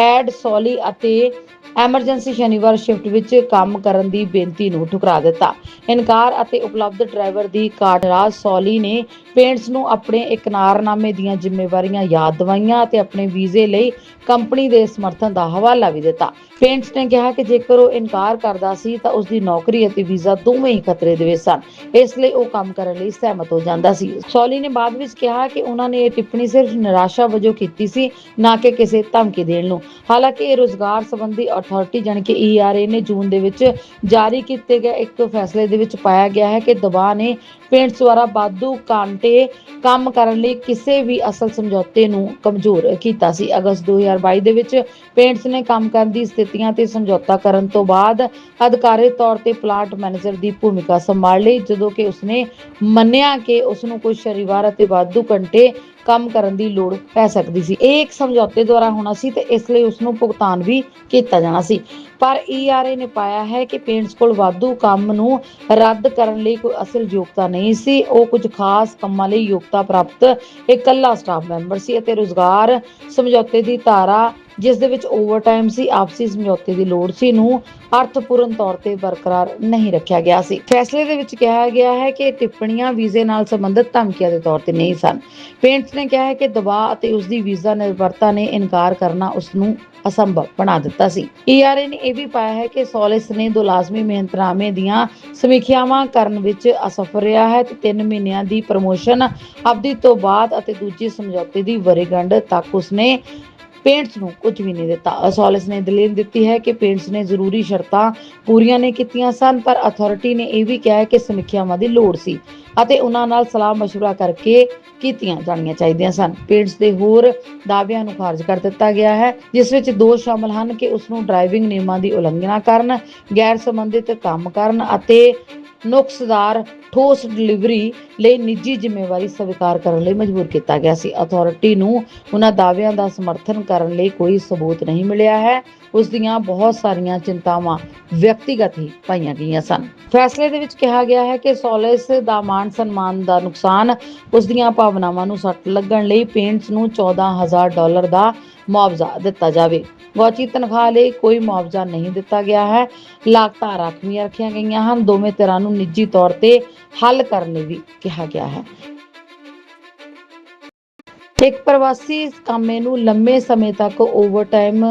ਐਡ ਸੋਲੀ ਅਤੇ ਐਮਰਜੈਂਸੀ ਸ਼ਨੀਵਾਰ ਸ਼ਿਫਟ ਵਿੱਚ ਕੰਮ ਕਰਨ ਦੀ ਬੇਨਤੀ ਨੂੰ ਠੁਕਰਾ ਦਿੱਤਾ। ਇਨਕਾਰ ਅਤੇ ਉਪਲਬਧ ਡਰਾਈਵਰ ਦੀ ਘਾਟ ਰਾਜ ਸੌਲੀ ਨੇ ਪੇਂਟਸ ਨੂੰ ਆਪਣੇ ਇਕਰਾਰਨਾਮੇ ਦੀਆਂ ਜ਼ਿੰਮੇਵਾਰੀਆਂ ਯਾਦ ਦਿਵਾਈਆਂ ਅਤੇ ਆਪਣੇ ਵੀਜ਼ੇ ਲਈ ਕੰਪਨੀ ਦੇ ਸਮਰਥਨ ਦਾ ਹਵਾਲਾ ਵੀ ਦਿੱਤਾ। ਪੇਂਟਸ ਨੇ ਕਿਹਾ ਕਿ ਜੇਕਰ ਉਹ ਇਨਕਾਰ ਕਰਦਾ ਸੀ ਤਾਂ ਉਸ ਦੀ ਨੌਕਰੀ ਅਤੇ ਵੀਜ਼ਾ ਦੋਵੇਂ ਹੀ ਖਤਰੇ ਦੇ ਵਿੱਚ ਸਨ। ਇਸ ਲਈ ਉਹ ਕੰਮ ਕਰਨ ਲਈ ਸਹਿਮਤ ਹੋ ਜਾਂਦਾ ਸੀ। ਸੋਲੀ ਨੇ ਬਾਅਦ ਵਿੱਚ ਕਿਹਾ ਕਿ ਉਹਨਾਂ ਨੇ ਇਹ ਟਿੱਪਣੀ ਸਿਰਫ ਨਿਰਾਸ਼ਾ ਵਜੋਂ ਕੀਤੀ ਸੀ, ਨਾ ਕਿ ਕਿਸੇ ਧਮਕੀ ਦੇਣ ਨੂੰ। ਹਾਲਾਂਕਿ ਇਹ ਰੋਜ਼ਗਾਰ ਸੰਬੰਧੀ ਅਥਾਰਟੀ ਜਾਣੀ ਕਿ ਈਆਰਏ ਨੇ ਜੂਨ ਦੇ ਵਿੱਚ ਜਾਰੀ ਕੀਤੇ ਗਏ ਇੱਕ ਫੈਸਲੇ ਦੇ ਵਿੱਚ ਪਾਇਆ ਗਿਆ ਹੈ ਕਿ ਦਬਾਅ ਨੇ ਪੇਂਟਸ ਦੁਆਰਾ ਵਾਧੂ ਕਾਂਟੇ ਕੰਮ ਕਰਨ ਲਈ ਕਿਸੇ ਵੀ ਅਸਲ ਸਮਝੌਤੇ ਨੂੰ ਕਮਜ਼ੋਰ ਕੀਤਾ ਸੀ। ਅਗਸਤ 2022 ਦੇ ਵਿੱਚ ਪੇਂਟਸ ਨੇ ਕੰਮ ਕਰਨ ਦੀ ਸਥਿਤੀਆਂ ਤੇ ਸਮਝੌਤਾ ਕਰਨ ਤੋਂ ਬਾਅਦ ਅਧਿਕਾਰੀ ਤੌਰ ਤੇ ਪਲਾਂਟ ਮੈਨੇਜਰ ਦੀ ਭੂਮਿਕਾ ਸੰਭਾਲ ਲਈ, ਜਦੋਂ ਕਿ ਉਸਨੇ ਮੰਨਿਆ ਕਿ ਉਸ ਨੂੰ ਕੁਝ ਸ਼ਨੀਵਾਰ ਅਤੇ ਵਾਧੂ ਘੰਟੇ ਕੰਮ ਕਰਨ ਦੀ ਲੋੜ ਪੈ ਸਕਦੀ ਸੀ। ਇਹ ਇੱਕ ਸਮਝੌਤੇ ਦੁਆਰਾ ਹੋਣਾ ਸੀ ਤੇ ਇਸ ਲਈ ਉਸ ਨੂੰ ਭੁਗਤਾਨ ਵੀ ਕੀਤਾ ਜਾਣਾ ਸੀ। ਪਰ ਈਆਰਏ ਨੇ ਪਾਇਆ ਹੈ ਕਿ ਪੇਂਟਸ ਕੋਲ ਵਾਧੂ ਕੰਮ ਨੂੰ ਰੱਦ ਕਰਨ ਲਈ ਕੋਈ ਅਸਲ ਯੋਗਤਾ ਨਹੀਂ ਸੀ। ਉਹ ਕੁਝ ਖਾਸ ਕੰਮਾਂ ਲਈ ਯੋਗਤਾ ਪ੍ਰਾਪਤ ਇਕੱਲਾ ਸਟਾਫ ਮੈਂਬਰ ਸੀ ਅਤੇ ਰੋਜ਼ਗਾਰ ਸਮਝੌਤੇ ਦੀ ਧਾਰਾ, ਜਿਸ ਦੇ ਵਿੱਚ ਓਵਰਟਾਈਮ ਸੀ, ਆਪਸੀ ਸਮਝੌਤੇ ਦੀ ਲੋੜ ਸੀ ਨੂੰ ਅਰਥਪੂਰਨ ਤੌਰ ਤੇ ਬਰਕਰਾਰ ਨਹੀਂ ਰੱਖਿਆ ਗਿਆ ਸੀ। ਫੈਸਲੇ ਦੇ ਵਿੱਚ ਕਿਹਾ ਗਿਆ ਹੈ ਕਿ ਟਿੱਪਣੀਆਂ ਵੀਜ਼ੇ ਨਾਲ ਸੰਬੰਧਿਤ ਧਮਕੀਆਂ ਦੇ ਤੌਰ ਤੇ ਨਹੀਂ ਸਨ। ਪੇਂਟਸ ਨੇ ਕਿਹਾ ਹੈ ਕਿ ਦਬਾਅ ਅਤੇ ਉਸ ਦੀ ਵੀਜ਼ਾ ਨਿਰਭਰਤਾ ਨੇ ਇਨਕਾਰ ਕਰਨਾ ਉਸ ਨੂੰ ਅਸੰਭਵ ਬਣਾ ਦਿੱਤਾ ਸੀ। ਈਆਰਏ ਨੇ ਇਹ ਵੀ ਪਾਇਆ ਹੈ ਕਿ ਸੋਲਿਸ ਨੇ ਦੋ ਲਾਜ਼ਮੀ ਮਿਹਨਤਨਾਮੇ ਦੀਆਂ ਸਮੀਖਿਆਵਾਂ ਕਰਨ ਵਿੱਚ ਅਸਫਲ ਰਿਹਾ ਹੈ ਤੇ 3 ਮਹੀਨਿਆਂ ਦੀ ਪ੍ਰਮੋਸ਼ਨ, ਅਵਧੀ ਤੋਂ ਬਾਅਦ ਅਤੇ ਦੂਜੀ ਸਮਝੌਤੇ ਦੀ ਵਰੇਗੰਢ ਤੱਕ ਉਸਨੇ ਪੇਂਟਸ ਨੂੰ ਕੁਝ ਵੀ ਨਹੀਂ ਦਿੱਤਾ। ਸੋਲਿਸ ਨੇ ਦਲੀਲ ਦਿੱਤੀ ਹੈ ਕਿ ਪੇਂਟਸ ਨੇ ਜ਼ਰੂਰੀ ਸ਼ਰਤਾਂ ਪੂਰੀਆਂ ਨਹੀਂ ਕੀਤੀਆਂ ਸਨ, ਪਰ ਅਥਾਰਟੀ ਨੇ ਇਹ ਵੀ ਕਿਹਾ ਹੈ ਕਿ ਸਮੀਖਿਆਵਾਂ ਦੀ ਲੋੜ ਸੀ। ਅਤੇ ਉਹਨਾਂ ਨਾਲ ਸਲਾਹ مشورہ ਕਰਕੇ ਕੀਤੀਆਂ ਜਾਣੀਆਂ ਚਾਹੀਦੀਆਂ ਸਨ ਪੇਂਟਸ ਦੇ ਹੋਰ ਦਾਅਵਿਆਂ ਨੂੰ ਖਾਰਜ ਕਰ ਦਿੱਤਾ ਗਿਆ ਹੈ ਜਿਸ ਵਿੱਚ ਦੋਸ਼ ਸ਼ਾਮਲ ਹਨ ਕਿ ਉਸ ਨੂੰ ਡਰਾਈਵਿੰਗ ਨਿਯਮਾਂ ਦੀ ਉਲੰਘਣਾ ਕਰਨ ਗੈਰ ਸੰਬੰਧਿਤ ਕੰਮ ਕਰਨ ਅਤੇ ਨੁਕਸਦਾਰ ਠੋਸ ਡਿਲੀਵਰੀ ਲਈ ਨਿੱਜੀ ਜ਼ਿੰਮੇਵਾਰੀ ਸਵੀਕਾਰ ਕਰਨ ਲਈ ਮਜਬੂਰ ਕੀਤਾ ਗਿਆ ਸੀ ਅਥਾਰਟੀ ਨੂੰ ਉਹਨਾਂ ਦਾਅਵਿਆਂ ਦਾ ਸਮਰਥਨ ਕਰਨ ਲਈ ਕੋਈ ਸਬੂਤ ਨਹੀਂ ਮਿਲਿਆ ਹੈ ਉਸ ਦੀਆਂ ਬਹੁਤ ਸਾਰੀਆਂ ਚਿੰਤਾਵਾਂ ਵਿਅਕਤੀਗਤ ਹੀ ਪਾਈਆਂ ਗਈਆਂ ਸਨ। ਫੈਸਲੇ ਦੇ ਵਿੱਚ ਕਿਹਾ ਗਿਆ ਹੈ ਕਿ ਸੋਲਿਸ ਦਾ ਮਾਨ ਸਨਮਾਨ ਦਾ ਨੁਕਸਾਨ ਉਸ ਦੀਆਂ ਭਾਵਨਾਵਾਂ ਨੂੰ ਸੱਟ ਲੱਗਣ ਲਈ ਪੇਂਟਸ ਨੂੰ 14000 ਡਾਲਰ ਦਾ ਮੁਆਵਜ਼ਾ ਦਿੱਤਾ ਜਾਵੇ। ਗੌਚੀ ਤਨਖਾਹ ਲਈ ਕੋਈ ਮੁਆਵਜ਼ਾ ਨਹੀਂ ਦਿੱਤਾ ਗਿਆ ਹੈ। ਲਾਗਤਾਂ ਰਾਖਵੀਆਂ ਰੱਖੀਆਂ ਗਈਆਂ ਹਨ। ਦੋਵੇਂ ਧਿਰਾਂ ਨੂੰ ਨਿੱਜੀ ਤੌਰ ਤੇ ਹੱਲ ਕਰਨ ਲਈ ਵੀ ਕਿਹਾ ਗਿਆ ਹੈ। ਇੱਕ ਪ੍ਰਵਾਸੀ ਕਾਮੇ ਨੂੰ ਲੰਮੇ ਸਮੇਂ ਤੱਕ ਓਵਰਟਾਈਮ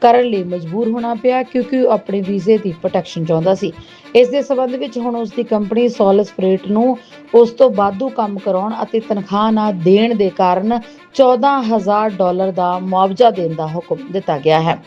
ਕਰਨ ਲਈ ਮਜਬੂਰ ਹੋਣਾ ਪਿਆ ਕਿਉਂਕਿ ਉਹ ਆਪਣੇ ਵੀਜ਼ੇ ਦੀ ਪ੍ਰੋਟੈਕਸ਼ਨ ਚਾਹੁੰਦਾ ਸੀ। ਇਸ ਦੇ ਸਬੰਧ ਵਿੱਚ ਹੁਣ ਉਸ ਦੀ ਕੰਪਨੀ ਸੋਲਸ ਫਰੇਟ ਨੂੰ ਉਸ ਤੋਂ ਵਾਧੂ ਕੰਮ ਕਰਾਉਣ ਅਤੇ ਤਨਖਾਹ ਨਾ ਦੇਣ ਦੇ ਕਾਰਨ 14000 ਡਾਲਰ ਦਾ ਮੁਆਵਜ਼ਾ ਦੇਣ ਦਾ ਹੁਕਮ ਦਿੱਤਾ ਗਿਆ ਹੈ।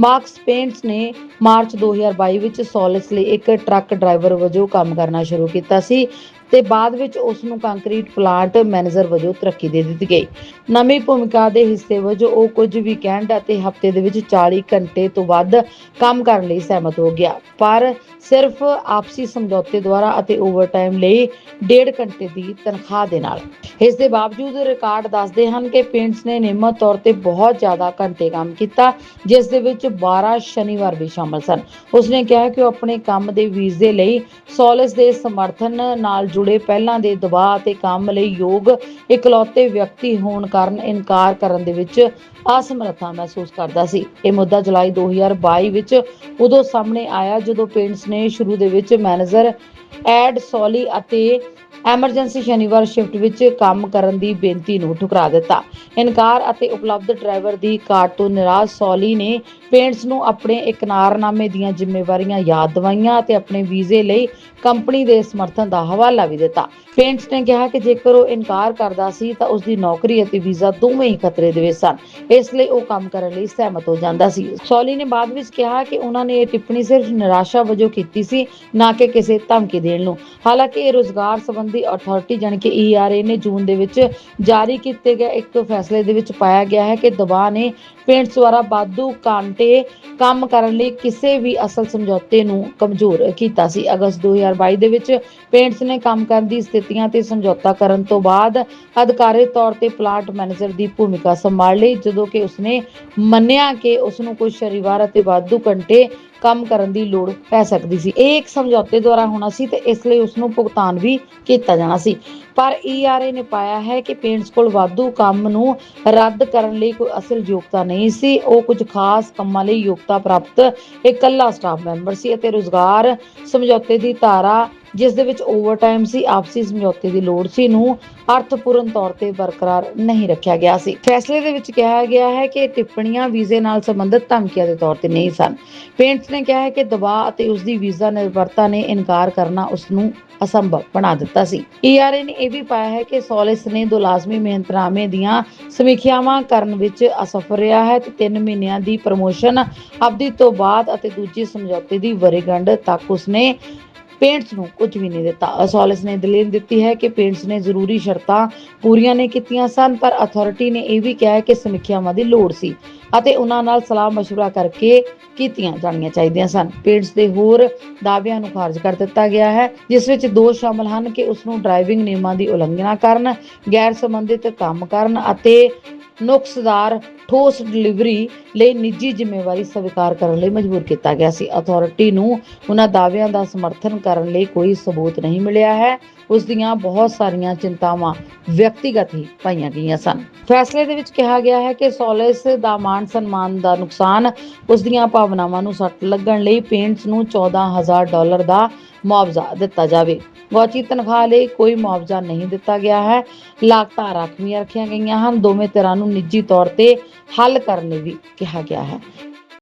ਮਾਰਕਸ ਪੇਂਟਸ ਨੇ ਮਾਰਚ 2022 ਵਿੱਚ ਸੋਲਸ ਲਈ ਇੱਕ ਟਰੱਕ ਡਰਾਈਵਰ ਵਜੋਂ ਕੰਮ ਕਰਨਾ ਸ਼ੁਰੂ ਕੀਤਾ ਸੀ। ਤੇ ਬਾਅਦ ਵਿੱਚ ਉਸ ਨੂੰ ਕੰਕਰੀਟ ਪਲਾਂਟ ਮੈਨੇਜਰ ਵਜੋਂ ਤਰੱਕੀ ਦੇ ਦਿੱਤੀ ਗਈ। ਨਵੀਂ ਭੂਮਿਕਾ ਦੇ ਹਿੱਸੇ ਵਜੋਂ ਉਹ ਕੁਝ ਵੀਕਐਂਡ ਅਤੇ ਹਫ਼ਤੇ ਦੇ ਵਿੱਚ 40 ਘੰਟੇ ਤੋਂ ਵੱਧ ਕੰਮ ਕਰਨ ਲਈ ਸਹਿਮਤ ਹੋ ਗਿਆ। ਪਰ ਸਿਰਫ ਆਪਸੀ ਸਮਝੌਤੇ ਦੁਆਰਾ ਅਤੇ ਓਵਰਟਾਈਮ ਲਈ 1.5 ਘੰਟੇ ਦੀ ਤਨਖਾਹ ਦੇ ਨਾਲ। ਇਸ ਦੇ ਬਾਵਜੂਦ ਰਿਕਾਰਡ ਦੱਸਦੇ ਹਨ ਕਿ ਪੇਂਟਸ ਨੇ ਨਿਯਮਤ ਤੌਰ ਤੇ ਬਹੁਤ ਜ਼ਿਆਦਾ ਘੰਟੇ ਕੰਮ ਕੀਤਾ, ਜਿਸ ਦੇ ਵਿੱਚ 12 ਸ਼ਨੀਵਾਰ ਵੀ ਸ਼ਾਮਲ ਸਨ। ਉਸਨੇ ਕਿਹਾ ਕਿ ਉਹ ਆਪਣੇ ਕੰਮ ਦੇ ਵੀਜ਼ੇ ਲਈ ਸੋਲਸ ਦੇ ਸਮਰਥਨ ਨਾਲ ਜੁੜੇ ਪਹਿਲਾਂ ਦੇ ਦਬਾਅ ਅਤੇ ਕੰਮ ਲਈ ਯੋਗ, ਇਕਲੌਤੇ ਵਿਅਕਤੀ ਹੋਣ ਕਾਰਨ ਇਨਕਾਰ ਕਰਨ ਦੇ ਵਿੱਚ ਅਸਮਰੱਥਾ ਮਹਿਸੂਸ ਕਰਦਾ ਸੀ। ਇਹ ਮੁੱਦਾ ਜੁਲਾਈ 2022 ਵਿੱਚ ਉਦੋਂ ਸਾਹਮਣੇ ਆਇਆ ਜਦੋਂ ਪੇਂਟਸ ਨੇ ਸ਼ੁਰੂ ਦੇ ਵਿੱਚ ਮੈਨੇਜਰ ਐਡ ਸੋਲੀ ਅਤੇ ਐਮਰਜੈਂਸੀ ਸ਼ਨੀਵਾਰ ਸ਼ਿਫਟ ਵਿੱਚ ਕੰਮ ਕਰਨ ਦੀ ਬੇਨਤੀ ਨੂੰ ਠੁਕਰਾ ਦਿੱਤਾ। ਇਨਕਾਰ ਅਤੇ ਉਪਲਬਧ ਡਰਾਈਵਰ ਦੀ ਘਾਟ ਤੋਂ ਨਿਰਾਸ਼ ਸੋਲੀ ਨੇ ਪੇਂਟਸ ਨੂੰ ਆਪਣੇ ਇਕਰਾਰਨਾਮੇ ਦੀਆਂ ਜ਼ਿੰਮੇਵਾਰੀਆਂ ਯਾਦ ਦਿਵਾਈਆਂ ਅਤੇ ਆਪਣੇ ਵੀਜ਼ੇ ਲਈ ਕੰਪਨੀ ਦੇ ਸਮਰਥਨ ਦਾ ਹਵਾਲਾ ਵੀ ਦਿੱਤਾ। ਪੇਂਟਸ ਨੇ ਕਿਹਾ ਕਿ ਜੇਕਰ ਉਹ ਇਨਕਾਰ ਕਰਦਾ ਸੀ ਤਾਂ ਉਸ ਦੀ ਨੌਕਰੀ ਅਤੇ ਵੀਜ਼ਾ ਦੋਵੇਂ ਹੀ ਖਤਰੇ ਦੇ ਵਿੱਚ ਸਨ। ਇਸ ਲਈ ਉਹ ਕੰਮ ਕਰਨ ਲਈ ਸਹਿਮਤ ਹੋ ਜਾਂਦਾ ਸੀ। ਸੋਲੀ ਨੇ ਬਾਅਦ ਵਿੱਚ ਕਿਹਾ ਕਿ ਉਹਨਾਂ ਨੇ ਇਹ ਟਿੱਪਣੀ ਸਿਰਫ ਨਿਰਾਸ਼ਾ ਵਜੋਂ ਕੀਤੀ ਸੀ, ਨਾ ਕਿ ਕਿਸੇ ਧਮਕੀ ਦੇਣ ਨੂੰ। ਹਾਲਾਂਕਿ ਇਹ ਰੋਜ਼ਗਾਰ ਸੰਬੰਧੀ ਅਥਾਰਟੀ ਜਾਣੀ ਕਿ ਈਆਰਏ ਨੇ ਜੂਨ ਦੇ ਵਿੱਚ ਜਾਰੀ ਕੀਤੇ ਗਏ ਇੱਕ ਫੈਸਲੇ ਦੇ ਵਿੱਚ ਪਾਇਆ ਗਿਆ ਹੈ ਕਿ ਦਬਾਅ ਨੇ ਪੇਂਟਸ ਦੁਆਰਾ ਵਾਧੂ ਘੰਟੇ ਕੰਮ ਕਰਨ ਲਈ ਕਿਸੇ ਵੀ ਅਸਲ ਸਮਝੌਤੇ ਨੂੰ ਕਮਜ਼ੋਰ ਕੀਤਾ ਸੀ। ਅਗਸਤ 2022 ਦੇ ਵਿੱਚ ਪੇਂਟਸ ਨੇ ਕੰਮ ਕਰਨ ਦੀ ਸਥਿਤੀਆਂ ਤੇ ਸਮਝੌਤਾ ਕਰਨ ਤੋਂ ਬਾਅਦ ਅਧਿਕਾਰੀ ਤੌਰ ਤੇ ਪਲਾਂਟ ਮੈਨੇਜਰ ਦੀ ਭੂਮਿਕਾ ਸੰਭਾਲ ਲਈ, ਜਦੋਂ ਕਿ ਉਸਨੇ ਮੰਨਿਆ ਕਿ ਉਸ ਨੂੰ ਕੁਝ ਸ਼ਨੀਵਾਰ ਅਤੇ ਵਾਧੂ ਘੰਟੇ ਕੰਮ ਕਰਨ ਦੀ ਲੋੜ ਪੈ ਸਕਦੀ ਸੀ। ਇਹ ਇੱਕ ਸਮਝੌਤੇ ਦੁਆਰਾ ਹੋਣਾ ਸੀ ਤੇ ਇਸ ਲਈ ਉਸ ਨੂੰ ਭੁਗਤਾਨ ਵੀ ਕੀਤਾ ਜਾਣਾ ਸੀ। ਪਰ ਈਆਰਏ ਨੇ ਪਾਇਆ ਹੈ ਕਿ ਪੇਂਟਸ ਕੋਲ ਵਾਧੂ ਕੰਮ ਨੂੰ ਰੱਦ ਕਰਨ ਲਈ ਕੋਈ ਅਸਲ ਯੋਗਤਾ ਨਹੀਂ ਸੀ। ਉਹ ਕੁਝ ਖਾਸ ਕੰਮਾਂ ਲਈ ਯੋਗਤਾ ਪ੍ਰਾਪਤ ਇਕੱਲਾ ਸਟਾਫ ਮੈਂਬਰ ਸੀ ਅਤੇ ਰੋਜ਼ਗਾਰ ਸਮਝੌਤੇ ਦੀ ਧਾਰਾ ਜਿਸ ਦੇ ਵਿੱਚ ਓਵਰਟਾਈਮ ਸੀ, ਆਪਸੀ ਸਮਝੌਤੇ ਦੀ ਲੋੜ ਸੀ, ਨੂੰ ਅਰਥਪੂਰਨ ਤੌਰ ਤੇ ਬਰਕਰਾਰ ਨਹੀਂ ਰੱਖਿਆ ਗਿਆ ਸੀ। ਫੈਸਲੇ ਦੇ ਵਿੱਚ ਕਿਹਾ ਗਿਆ ਹੈ ਕਿ ਟਿੱਪਣੀਆਂ ਵੀਜ਼ੇ ਨਾਲ ਸੰਬੰਧਿਤ ਧਮਕੀਆਂ ਦੇ ਤੌਰ ਤੇ ਨਹੀਂ ਸਨ। ਪੇਂਟਸ ਨੇ ਕਿਹਾ ਹੈ ਕਿ ਦਬਾਅ ਅਤੇ ਉਸ ਦੀ ਵੀਜ਼ਾ ਨਿਰਭਰਤਾ ਨੇ ਇਨਕਾਰ ਕਰਨਾ ਉਸ ਨੂੰ ਅਸੰਭਵ ਬਣਾ ਦਿੱਤਾ ਸੀ। ਈਆਰਏ ਨੇ ਇਹ ਵੀ ਪਾਇਆ ਹੈ ਕਿ ਸੋਲਿਸ ਨੇ ਦੋ ਲਾਜ਼ਮੀ ਮਿਹਨਤਨਾਮੇ ਦੀਆਂ ਸਮੀਖਿਆਵਾਂ ਕਰਨ ਵਿੱਚ ਅਸਫਲ ਰਿਹਾ ਹੈ ਤੇ 3 ਮਹੀਨਿਆਂ ਦੀ ਪ੍ਰਮੋਸ਼ਨ, ਅਵਧੀ ਤੋਂ ਬਾਅਦ ਅਤੇ ਦੂਜੀ ਸਮਝੌਤੇ ਦੀ ਵਰੇਗੰਢ ਤੱਕ ਉਸਨੇ ਪੇਂਟਸ ਨੂੰ ਕੁਝ ਵੀ ਨਹੀਂ ਦਿੱਤਾ ਸੋਲਿਸ ਨੇ ਦਲੀਲ ਦਿੱਤੀ ਹੈ ਕਿ ਪੇਂਟਸ ਨੇ ਜ਼ਰੂਰੀ ਸ਼ਰਤਾਂ ਪੂਰੀਆਂ ਨਹੀਂ ਕੀਤੀਆਂ ਸਨ ਪਰ ਅਥਾਰਟੀ ਨੇ ਇਹ ਵੀ ਕਿਹਾ ਹੈ ਕਿ ਸਮੀਖਿਆਵਾਂ ਦੀ ਲੋੜ ਸੀ ਅਤੇ ਉਹਨਾਂ ਨਾਲ ਸਲਾਹ مشورہ ਕਰਕੇ ਕੀਤੀਆਂ ਜਾਣੀਆਂ ਚਾਹੀਦੀਆਂ ਸਨ ਪੇਂਟਸ ਦੇ ਹੋਰ ਦਾਅਵਿਆਂ ਨੂੰ ਖਾਰਜ ਕਰ ਦਿੱਤਾ ਗਿਆ ਹੈ ਜਿਸ ਵਿੱਚ ਦੋਸ਼ ਸ਼ਾਮਲ ਹਨ ਕਿ ਉਸ ਨੂੰ ਡਰਾਈਵਿੰਗ ਨਿਯਮਾਂ ਦੀ ਉਲੰਘਣਾ ਕਰਨ ਗੈਰ ਸੰਬੰਧਿਤ ਕੰਮ ਕਰਨ ਅਤੇ ਨੁਕਸਦਾਰ ਠੋਸ ਡਿਲੀਵਰੀ ਲਈ ਨਿੱਜੀ ਜ਼ਿੰਮੇਵਾਰੀ ਸਵੀਕਾਰ ਕਰਨ ਲਈ ਮਜਬੂਰ ਕੀਤਾ ਗਿਆ ਸੀ। ਅਥਾਰਟੀ ਨੂੰ ਉਹਨਾਂ ਦਾਅਵਿਆਂ ਦਾ ਸਮਰਥਨ ਕਰਨ ਲਈ ਕੋਈ ਸਬੂਤ ਨਹੀਂ ਮਿਲਿਆ ਹੈ। ਉਸ ਦੀਆਂ ਬਹੁਤ ਸਾਰੀਆਂ ਚਿੰਤਾਵਾਂ ਵਿਅਕਤੀਗਤ ਹੀ ਪਾਈਆਂ ਗਈਆਂ ਸਨ। ਫੈਸਲੇ ਦੇ ਵਿੱਚ ਕਿਹਾ ਗਿਆ ਹੈ ਕਿ ਸੋਲਿਸ ਦਾ ਮਾਨ ਸਨਮਾਨ ਦਾ ਨੁਕਸਾਨ ਉਸ ਦੀਆਂ ਭਾਵਨਾਵਾਂ ਨੂੰ ਸੱਟ ਲੱਗਣ ਲਈ ਪੇਂਟਸ ਨੂੰ 14000 ਡਾਲਰ ਦਾ ਮੁਆਵਜ਼ਾ ਦਿੱਤਾ ਜਾਵੇ। ਗੌਚੀ ਤਨਖਾਹ ਲਈ ਕੋਈ ਮੁਆਵਜ਼ਾ ਨਹੀਂ ਦਿੱਤਾ ਗਿਆ ਹੈ। ਲਾਗਤਾਂ ਰਾਖਵੀਆਂ ਰੱਖੀਆਂ ਗਈਆਂ ਹਨ। ਦੋਵੇਂ ਧਿਰਾਂ ਨੂੰ ਨਿੱਜੀ ਤੌਰ ਤੇ ਹੱਲ ਕਰਨ ਲਈ ਵੀ ਕਿਹਾ ਗਿਆ ਹੈ।